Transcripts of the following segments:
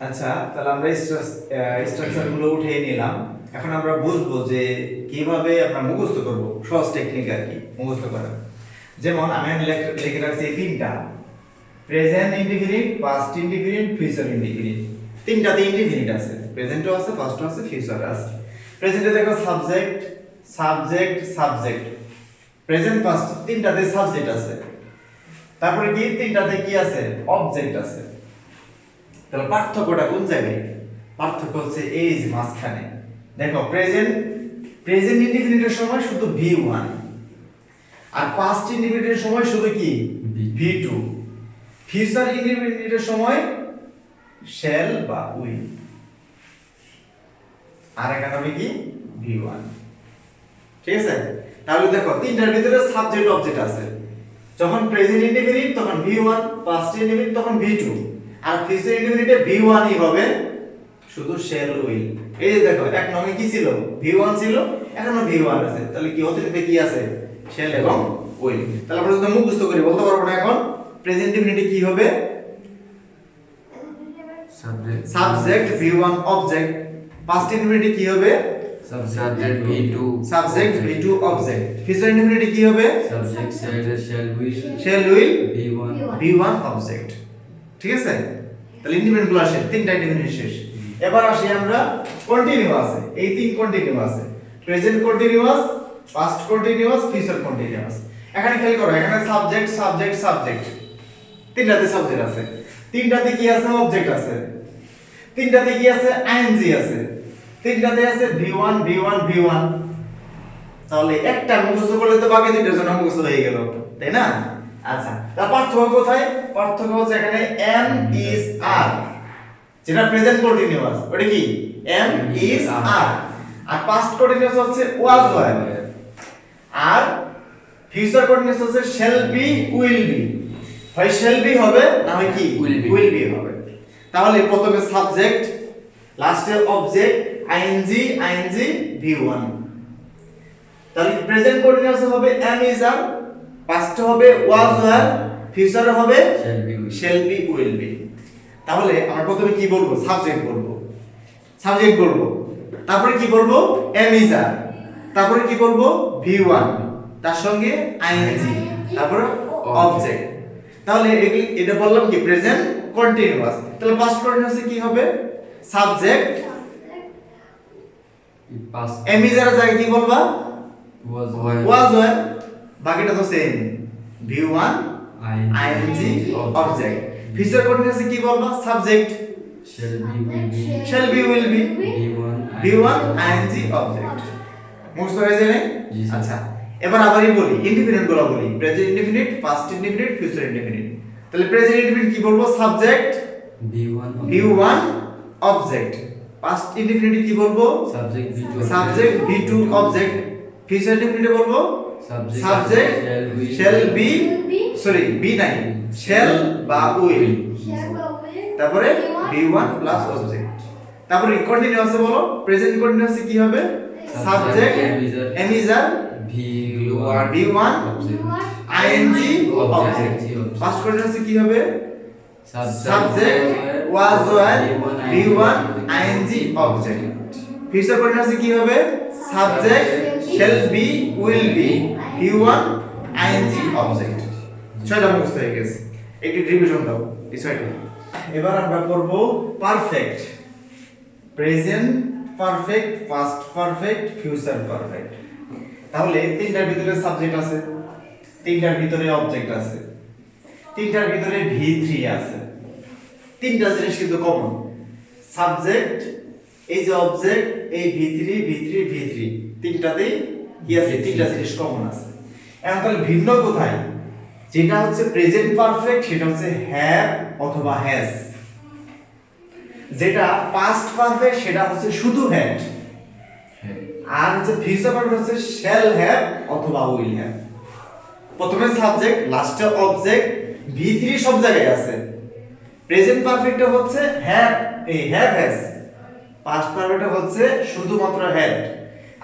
আচ্ছা তাহলে আমরা স্ট্রাকচারগুলো উঠিয়ে নিলাম। এখন আমরা বুঝব যে কীভাবে আমরা মুখস্থ করব, সহজ টেকনিক আর কি, মুখস্থ করা যেমন আমি লেখ- রাখছি তিনটা। Present indefinite past indefinite future indefinite তিনটাতে indefinite আছে। প্রেজেন্টও আছে পাস্টও আছে ফিউচার আছে। প্রেজেন্টে দেখো subject subject subject present past তিনটাতে subject আছে। তারপরে কি? তিনটাতে কি আছে? অবজেক্ট আছে। তাহলে পার্থক্যটা কোন জায়গায়? পার্থক্য হচ্ছে এই যে মাঝখানে। দেখো প্রেজেন্ট প্রেজেন্ট ইনডিফিনিটের সময় শুধু ভি ওয়ান আর পাস্ট ইনডিফিনিটের সময় শুধু কি? ভি টু ফিউচার ইনডিফিনিটের সময় শেল বা উইল আর এখানে হবে কি? ভি ওয়ান ঠিক আছে? তাহলে দেখো তিনটার ভিতরে সাবজেক্ট অবজেক্ট আছে। যখন প্রেজেন্ট ইনডিফিনিট তখন ভি ওয়ান পাস্ট ইনডিফিনিট তখন ভি টু আর ফিউচার ইনডিফিনিটে ভি ওয়ানই হবে। শুধু শেল উইল এই যে দেখো এক নঙ্গে কি ছিল? ভি ওয়ান ছিল এখনও ভি ওয়ান আছে। তাহলে কি অতিরিক্ত কি আছে? শেল এবং উইল তাহলে আমরা যদি মুখস্থ করি বলতে পারব না এখন। প্রেজেন্ট ইনডিফিনিটে কি হবে? Subject subject V one object past ইনডিফিনিটে কি হবে? Subject v2 subject V two object future কি হবে? Shall shall shall will v1 V one object ঠিক আছে? তাহলে ইন্ডিপেন্ডেন্টগুলো শেষ তিনটা ইন্ডিপেন্ডেন্ট শেষ। এবার আসি আমরা কন্টিনিউ আছে এই তিন কন্টিনিউ আছে present continuous past continuous future continuous এখানে খেয়াল করো, এখানে সাবজেক্ট সাবজেক্ট সাবজেক্ট তিনটাতে সাবজেক্ট আছে। তিনটাতে কি আছে? অবজেক্ট আছে। তিনটাতে কি আছে? আইএনজি আছে। তিনটাতে আছে ভি1 ভি1 ভি1 তাহলে একটা মুখস্থ করলে তো বাকি দুইটার জন্য মুখস্থ হয়ে গেল, তাই না? আচ্ছা। তার পার্থক্য কোথায়? পার্থক্য হচ্ছে এখানে এম ইজ আর যেটা প্রেজেন্ট কন্টিনিউয়াস ওটা কি? এম ইজ আর আর পাস্ট কন্টিনিউয়াস হচ্ছে ওয়াজ ওয়ার আর ফিউচার কন্টিনিউয়াস হচ্ছে শ্যাল বি উইল বি হয় শ্যাল বি হবে না হয় কি? Will be. উইল বি হবে। তাহলে প্রথমে সাবজেক্ট লাস্টে object ING ING V one তাহলে প্রেজেন্ট কন্টিনিউয়াস হবে? এম ইজ আর পাস্ট হবে ওয়াজ ওয়ার ফিউচার হবে শ্যাল বি উইল বি তাহলে আমরা প্রথমে কি বলব? সাবজেক্ট বলব। সাবজেক্ট বলব। তারপরে কি বলব? এম ইজ আর তারপরে কি বলব? ভি ওয়ান তার সঙ্গে আইএনজি তারপরে অবজেক্ট তাহলে এগুলি- এটা বললাম কি? প্রেজেন্ট কন্টিনিউয়াস তাহলে পাস্ট কন্টিনিউয়াসে কি হবে? Subject past. Am is are জায়গায় কি বলবা? Was ওয়াজ ওয়ার বাকিটা তো same V one ING object future কন্টিনিউয়াসে কি বলবা? Subject shall be will be. Shall be will be. v1 v1 ing object মুখস্থ হয়ে যাবে। আচ্ছা এবার আবারই বলি ইনডিফিনিটগুলো বলি। Present indefinite past indefinite future indefinite তাহলে প্রেজেন্ট ইনডিফিনিট কি বলব? Subject v1 v1 object past indefinite কি বলব? Subject v2 subject v2 object future indefinite বলব? Subject shall be sorry be নাই shall বা উইল তারপরে v1 প্লাস অবজেক্ট তারপরে কন্টিনিউয়াসে বলো প্রেজেন্ট কন্টিনিউয়াসে কি হবে? Subject am is are v1 v1 object. Ing Object. Object past কন্টিনিউয়াসে কি হবে? Subject was were v1 ing object future কন্টিনিউয়াসে কি হবে? Subject shall be, will be v1 ing object ছয়টা মুখস্থ হয়ে গেছে। একটি রিভিশন দাও বিষয়টা এবার আমরা করব perfect present perfect past perfect future perfect তাহলে তিনটার ভিতরে সাবজেক্ট আছে, তিনটার ভিতরে অবজেক্ট আছে, তিনটার ভিতরে ভি থ্রি আছে। তিনটা জিনিস কিন্তু কমন সাবজেক্ট এই যে অবজেক্ট এই V three V three V three তিনটাতেই কি আছে? তিনটা জিনিস কমন আছে। এখন তাহলে ভিন্ন কোথায়? যেটা হচ্ছে প্রেজেন্ট পারফেক্ট সেটা হচ্ছে হ্যাভ অথবা হ্যাজ যেটা পাস্ট পারফেক্ট সেটা হচ্ছে শুধু হ্যাড আর হচ্ছে ফিউচার পারফেক্ট হচ্ছে শ্যাল হ্যাভ অথবা উইল হ্যাভ প্রথমে সাবজেক্ট লাস্টে অবজেক্ট ভি থ্রি সব জায়গায় আছে। প্রেজেন্ট পারফেক্ট হচ্ছে হ্যাভ এই হ্যাভ হ্যাজ পাস্ট পারফেক্ট হচ্ছে শুধুমাত্র হ্যাড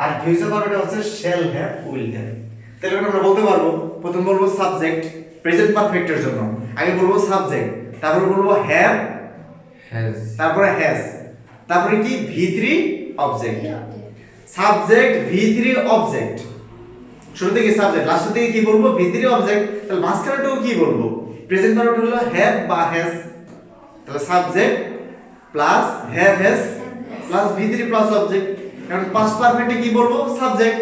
আর ফিউচার পারফেক্ট হচ্ছে শেল হ্যাভ উইল হ্যাভ তাহলে আমরা বলতে পারব প্রথম বলব সাবজেক্ট প্রেজেন্ট পারফেক্টের জন্য। আগে বলব সাবজেক্ট তারপর বলব হ্যাভ has. তারপরে হ্যাজ তারপরে কি? V three object subject V three object শুরু থেকে সাবজেক্ট লাস্ট থেকে কি বলব? ভি থ্রি অবজেক্ট তাহলে মাঝখানেটাও কি বলব? প্রেজেন্ট পারফেক্ট হলো হ্যাভ বা হ্যাজ তাহলে subject plus have has plus V three plus object কারণ পাস্ট পারফেক্টে কি বলব? সাবজেক্ট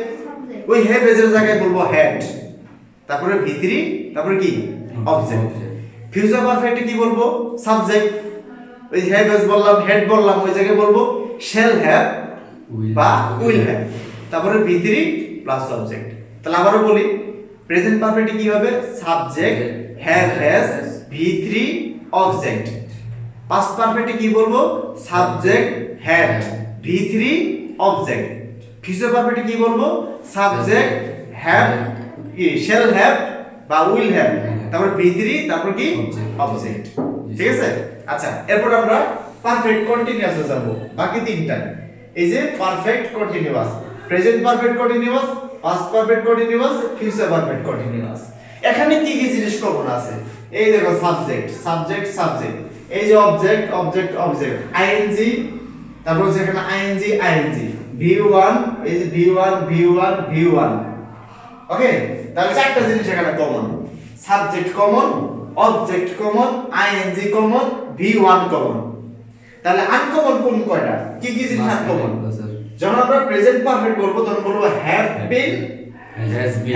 ওই হ্যাভ এর জায়গায় বলব হ্যাড তারপরে ভি থ্রি তারপরে কি? অবজেক্ট ফিউচার পারফেক্টে কি বলব? সাবজেক্ট ওই হ্যাভ এস বললাম হেড বললাম ওই জায়গায় বলব শেল হ্যাভ বা উইল হ্যাভ তারপরে ভি থ্রি প্লাস সাবজেক্ট তাহলে আবারও বলি প্রেজেন্ট পারফেক্টে কি হবে? Subject have has V three object past পারফেক্টে কি বলব? Subject had V three object future পারফেক্টে কি বলব? সাবজেক্ট হ্যাভ শেল হ্যাভ বা উইল হ্যাভ তারপর ভি থ্রি তারপর কি? অবজেক্ট ঠিক আছে? আচ্ছা এরপর আমরা পারফেক্ট কন্টিনিউয়াসে যাব। বাকি তিনটা। এই যে perfect continuous present perfect continuous past perfect continuous future perfect continuous এখানে কি কি জিনিস কমন আছে? এই দেখো সাবজেক্ট সাবজেক্ট সাবজেক্ট এই যে অবজেক্ট অবজেক্ট অবজেক্ট আইএনজি তারপর হচ্ছে এখানে আইএনজি আইএনজি। ভি1 এই যে ভি1 ভি1 ভি1 ওকে তাহলে চারটা জিনিস এখানে common subject common object common ING common V one common তাহলে আনকমন কোন কয়টা? কি কি জিনিস আনকমন যখন আমরা প্রেজেন্ট পারফেক্ট বলব তখন বলব হ্যাভ বিন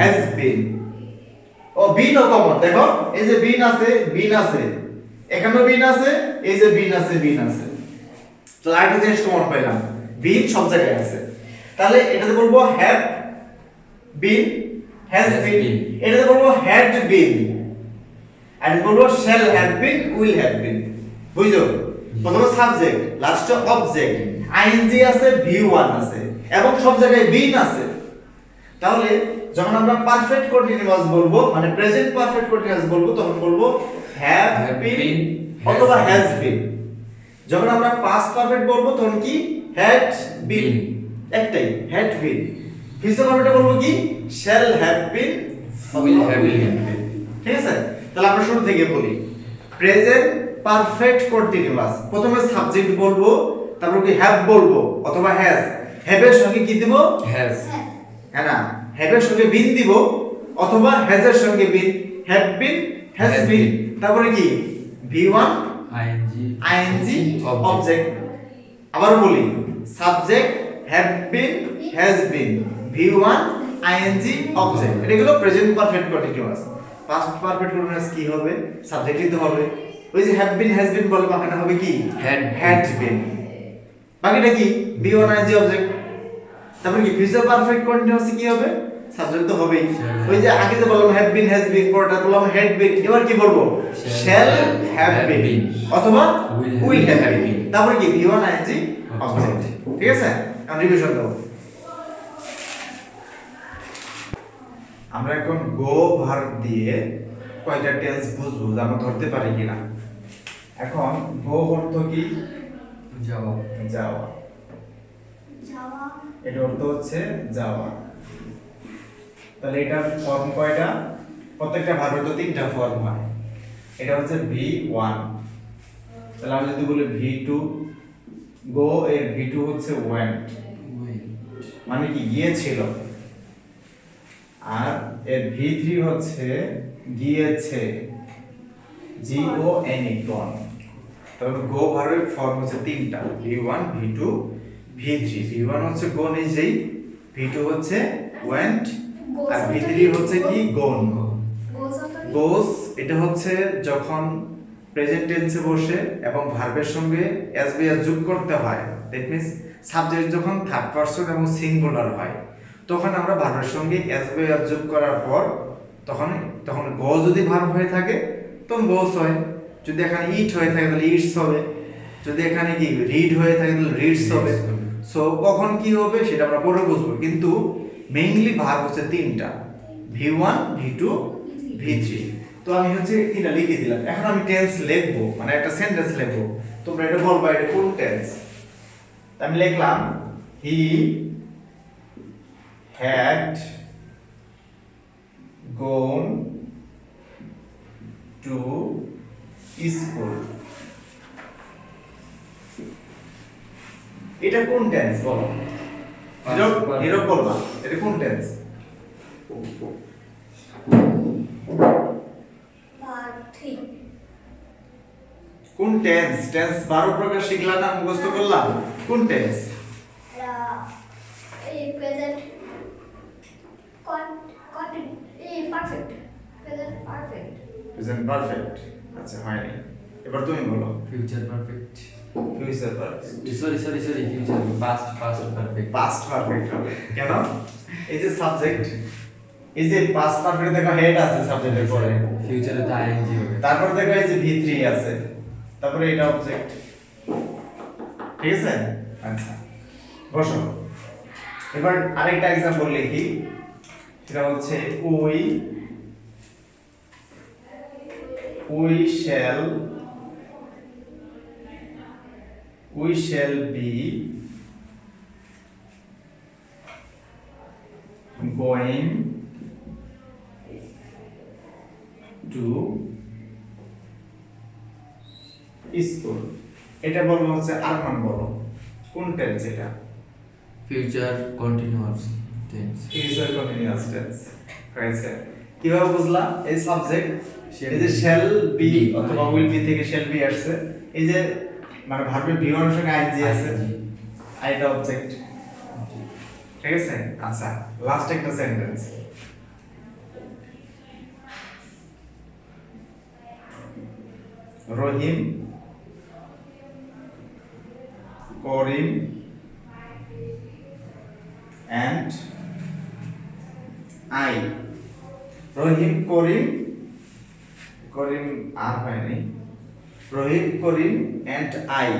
হ্যাজ বিন ও বিন ও কমন দেখো এই যে বিন আছে বিন আছে। এখানেও বিন আছে এই যে বিন আছে বিন আছে। আরেকটা জিনিস কমন পাইলাম। বিন সব জায়গায় আছে। তাহলে এটাতে বলব হ্যাভ বিন হ্যাজ বিন এটাতে বলব হ্যাড বিন আর বলব shall have been will have been বুঝছ? প্রথমে সাবজেক্ট লাস্টে অবজেক্ট আইএনজি আছে ভি ওয়ান আছে। এবং সব জায়গায় বিন আছে। তাহলে যখন আমরা পারফেক্ট কন্টিনিউয়াস বলব মানে প্রেজেন্ট পারফেক্ট কন্টিনিউয়াস বলব তখন বলব হ্যাভ বিন অথবা হ্যাজ বিন যখন আমরা পাস্ট পারফেক্ট বলব তখন কি? Been Been. একটাই হ্যাড বিন ফিউচার পারফেক্টে বলব কি? Shall have been Will have been. ঠিক আছে? তাহলে আমরা শুরু থেকে বলি। প্রেজেন্ট পারফেক্ট কন্টিনিউয়াস প্রথমে সাবজেক্ট বলব তারপর কি হ্যাভ বলব অথবা হ্যাজ হ্যাভের সঙ্গে কি দিব? Has. হ্যাঁ না? হ্যাভের সঙ্গে বিন দিব অথবা হ্যাজের সঙ্গে been have been has Has been been. তারপরে কি? V one ing ING Object. Object আবার বলি subject have been has been V one ING object এটা হলো present perfect continuous past perfect continuous কি হবে? সাবজেক্ট দিতে হবে। ওই যে হ্যাভ বিন হ্যাজ বিন বলে বাকিটা হবে কি? Had হ্যাড বিন বাকিটা কি? ভি ওয়ান আইএনজি অবজেক্ট তারপরে কি? ফিউচার পারফেক্ট কন্টিনিউয়াস কি হবে? সাবজেক্ট তো হবেই। ওই যে আগে যে বললাম হ্যাভ বিন হ্যাজ বিন পরটা বললাম হ্যাড বিন এবার কি বলব? শ্যাল হ্যাভ বিন অথবা উইল হ্যাভ বিন তারপরে কি? ভি ওয়ান আইএনজি অবজেক্ট ঠিক আছে? আমি রিভিশন দেবো। আমরা এখন গো ভার দিয়ে কয়টা টেন্স বুঝব যে আমরা ধরতে পারি কিনা? এখন গো অর্থ কি? যাওয়া। যাওয়া। এটা অর্থ হচ্ছে যাওয়া। তাহলে এটার ফর্ম কয়টা? প্রত্যেকটা ভার্বের তো তিনটা ফর্ম হয়। এটা হচ্ছে ভি ওয়ান তাহলে আমরা যদি বলি ভি টু গো এর ভি টু হচ্ছে ওয়েন্ট মানে কি, গিয়েছিল। আর এর ভি থ্রি হচ্ছে গিয়েছে। জি ও এন ই গন তবে গো ভার্বের ফর্ম হচ্ছে তিনটা। V one V two V three V one হচ্ছে গো নিজেই ভি টু হচ্ছে ওয়েন্ট আর ভি থ্রি হচ্ছে কি? গোন গোস এটা হচ্ছে যখন প্রেজেন্ট টেন্সে বসে এবং ভার্বের সঙ্গে এস বি এস যোগ করতে হয়। দ্যাট মিন্স সাবজেক্ট যখন থার্ড পারসন এবং সিঙ্গুলার হয় তখন আমরা ভার্বের সঙ্গে এস বি এস যোগ করার পর তখন তখন গো যদি ভার্ব হয়ে থাকে তখন গোস হয়। যদি এখানে ইট হয়ে থাকে তাহলে ইটস হবে। যদি এখানে কি রিড হয়ে থাকে তাহলে রিডস হবে। সো কখন কি হবে সেটা আমরা পরে বুঝব। কিন্তু মেইনলি ভাগ হচ্ছে তিনটা। V one V two V three তো আমি হচ্ছে তিনটা লিখে দিলাম। এখন আমি টেন্স লিখব মানে একটা সেন্টেন্স লিখব। তোমরা এটা বলবা, এটা কোন টেন্স আমি লিখলাম he had gone to school এটা কোন টেন্স বলো। বলবা এটা কোন টেন্স কোন টেন্স টেন্স 12 প্রকার শিখলা না মুখস্থ করলাম কোন টেন্স এই present perfect present perfect present perfect আচ্ছা হয়নি। এবার তুমি বলো। Future perfect future perfect sorry sorry sorry future past past perfect past perfect হবে কেন এই যে সাবজেক্ট এই যে পাস্ট পারফেক্ট দেখো হেড আছে সাবজেক্টের পরে। ফিউচারে তো আইএনজি হবে। তারপর দেখো এই যে ভি3 আছে। তারপরে এটা অবজেক্ট ঠিক আছে? আচ্ছা। বসো। এবার আরেকটা এক্সাম্পল লিখি। সেটা হচ্ছে we we shall we shall be going to school এটা বলব হচ্ছে আরমান বলো। কোন টেন্স এটা? Future continuous tense future continuous tense হয়েছে কীভাবে বুঝলা? এই সাবজেক্ট Shall এই যে be. শ্যাল বি অথবা উইল বি থেকে শ্যাল বি আসছে। এই যে মানে ভার্বের বি এর সঙ্গে আইএনজি আছে। আইটা অবজেক্ট ঠিক আছে? আচ্ছা লাস্ট একটা sentence Rahim Karim and I Rahim Karim Karim আর হয়নি Rahim Karim and I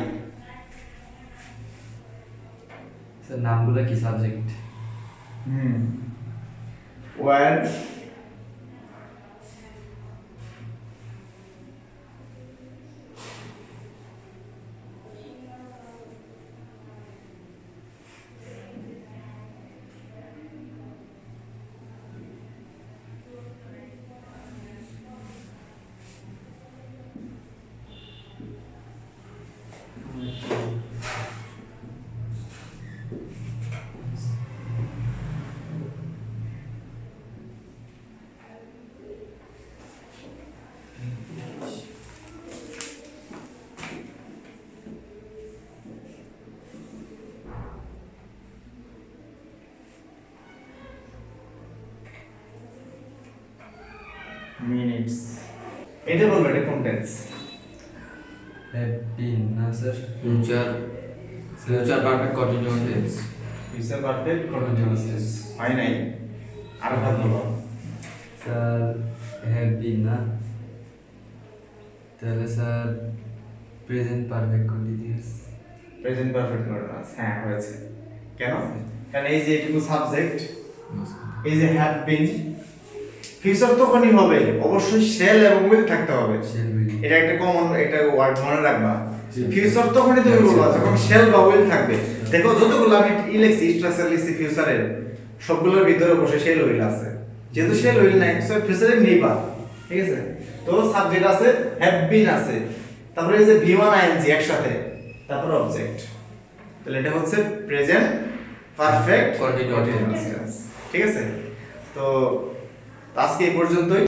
sir নামগুলো কি সাবজেক্ট হুম। ওয়ার মিনিটস এটা বলব এটা কোন টেন্স হ্যাভ বিন না sir future future perfect continuous tense future perfect continuous tense হয় নাই। আর ভাগ বলো স্যার হ্যাভ বিন না। তাহলে sir present perfect continuous present perfect continuous হ্যাঁ হয়েছে। কেন? কারণ এই যে এটুকু সাবজেক্ট এই যে হ্যাভ বিন ফিউচার তখনই হবে। অবশ্যই শেল এবং উইল থাকতে হবে। এটা একটা কমন একটা ওয়ার্ড মনে রাখবা। জি। ফিউচার তখনই তুমি জি, বলবা জি। যখন শেল বা উইল থাকবে। দেখো যতগুলো আমি ইলেক্সি স্ট্রাকচার লিখছি ফিউচারের সবগুলোর ভিতরে বসে শেল উইল আছে। যেহেতু শেল উইল নাই সো ফিউচারে নেইবা। ঠিক আছে? তো সাবজেক্ট আছে হ্যাভ বিন আছে। তারপরে এই যে ভি ওয়ান আইএনজি একসাথে তারপর অবজেক্ট তাহলে এটা হচ্ছে প্রেজেন্ট পারফেক্ট tense. ঠিক আছে? তো আজকে এই পর্যন্তই।